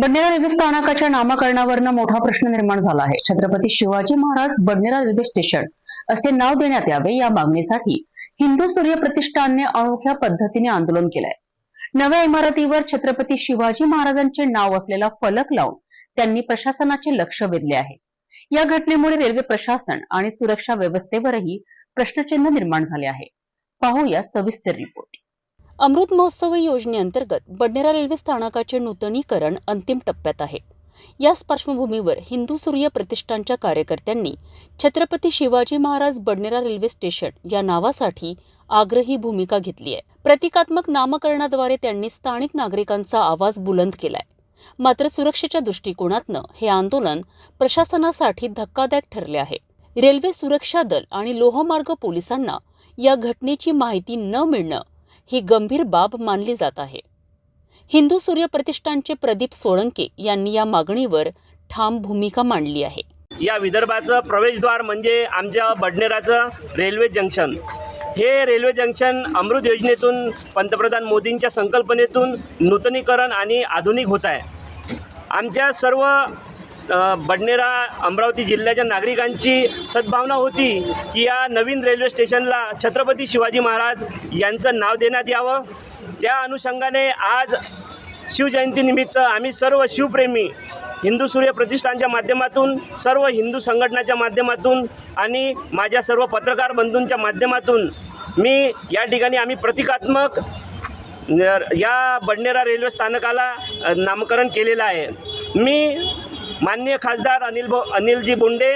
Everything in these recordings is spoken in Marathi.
बडनेरा रेल्वे स्थानकाच्या नामकरणावरनं मोठा प्रश्न निर्माण झाला आहे. छत्रपती शिवाजी महाराज बडनेरा रेल्वे स्टेशन असे नाव देण्यात यावे या मागणीसाठी हिंदू सूर्य प्रतिष्ठानने अनोख्या पद्धतीने आंदोलन केलंय. नव्या इमारतीवर छत्रपती शिवाजी महाराजांचे नाव असलेला फलक लावून त्यांनी प्रशासनाचे लक्ष वेधले आहे. या घटनेमुळे रेल्वे प्रशासन आणि सुरक्षा व्यवस्थेवरही प्रश्नचिन्ह निर्माण झाले आहे. पाहूया सविस्तर रिपोर्ट अमृत महोत्सव योजनेअंतर्गत बडनेरा रेल्वे स्थानकाचे नूतनीकरण अंतिम टप्प्यात आहे. याच पार्श्वभूमीवर हिंदू सूर्य प्रतिष्ठानच्या कार्यकर्त्यांनी छत्रपती शिवाजी महाराज बडनेरा रेल्वे स्टेशन या नावासाठी आग्रही भूमिका घेतली आहे. प्रतिकात्मक नामकरणाद्वारे त्यांनी स्थानिक नागरिकांचा आवाज बुलंद केलाय. मात्र सुरक्षेच्या दृष्टिकोनातनं हे आंदोलन प्रशासनासाठी धक्कादायक ठरले आहे. रेल्वे सुरक्षा दल आणि लोहमार्ग पोलिसांना या घटनेची माहिती न मिळणं ही गंभीर बाब मानली जात आहे. हिंदू सूर्य प्रतिष्ठानचे प्रदीप सोळंके यांनी या मागणीवर ठाम भूमिका मांडली आहे. या विदर्भाचं प्रवेशद्वार म्हणजे आमच्या बडनेराचं रेल्वे जंक्शन. हे रेल्वे जंक्शन अमृत योजनेतून पंतप्रधान मोदींच्या संकल्पनेतून नूतनीकरण आणि आधुनिक होत आहे. आमच्या सर्व बडनेरा अमरावती जिल्ह्याच्या नागरिकांची सद्भावना होती की या नवीन रेल्वे स्टेशनला छत्रपती शिवाजी महाराज यांचं नाव देण्यात यावं. त्या अनुषंगाने आज शिवजयंतीनिमित्त आम्ही सर्व शिवप्रेमी हिंदू सूर्य प्रतिष्ठानच्या माध्यमातून सर्व हिंदू संघटनाच्या माध्यमातून आणि माझ्या सर्व पत्रकार बंधूंच्या माध्यमातून मी या ठिकाणी आम्ही प्रतिकात्मक या बडनेरा रेल्वे स्थानकाला नामकरण केलेलं आहे. मी माननीय खासदार अनिल भो अनिलजी बोंडे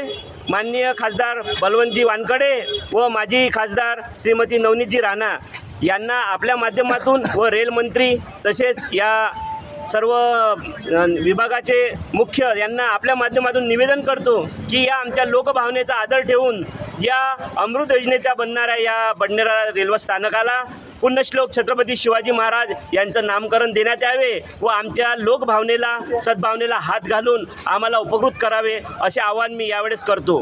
माननीय खासदार बलवंतजी वानकडे व माजी खासदार श्रीमती नवनीतजी राणा यांना आपल्या माध्यमातून व रेलमंत्री तसेच या सर्व विभागाचे मुख्य यांना आपल्या माध्यमातून निवेदन करतो की या आमच्या लोकभावनेचा आदर ठेवून या अमृत योजनेच्या बनणाऱ्या या बडनेरा रेल्वे स्थानकाला पुण्यश्लोक छत्रपती शिवाजी महाराज यांचं नामकरण देण्यात यावे व आमच्या लोकभावनेला सद्भावनेला हात घालून आम्हाला उपकृत करावे असे आवाहन मी यावेळेस करतो.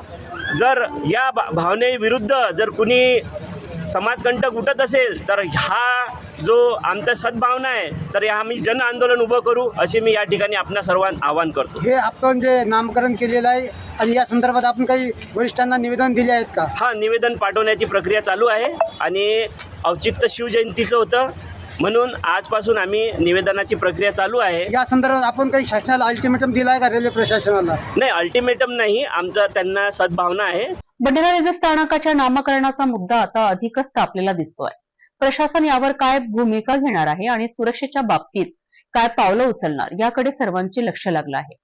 जर या भा भावनेविरुद्ध जर कुणी समाजकंटक उठत असेल तर हा जो आमचा सद्भावना आहे तर या आम्ही जन आंदोलन उभं करू असे मी या ठिकाणी आपल्या सर्वांना आवाहन करतो. हे आपण जे नामकरण केलेलं आहे आणि या संदर्भात आपण काही वरिष्ठांना निवेदन दिले आहेत का? हा निवेदन पाठवण्याची प्रक्रिया चालू आहे आणि औचित्य शिवजयंतीचं होतं म्हणून आजपासून आम्ही निवेदनाची प्रक्रिया चालू आहे. या संदर्भात आपण काही शासनाला अल्टिमेटम दिला आहे का रेल्वे प्रशासनाला? नाही अल्टिमेटम नाही आमचा त्यांना सद्भावना आहे. बडनेरा रेल्वे स्थानकाच्या नामकरणाचा मुद्दा आता अधिकच तापलेला दिसतोय. प्रशासन यावर काय भूमिका घेणार आहे आणि सुरक्षेच्या बाबतीत काय पावलं उचलणार? याकडे सर्वांचे लक्ष लागलं आहे.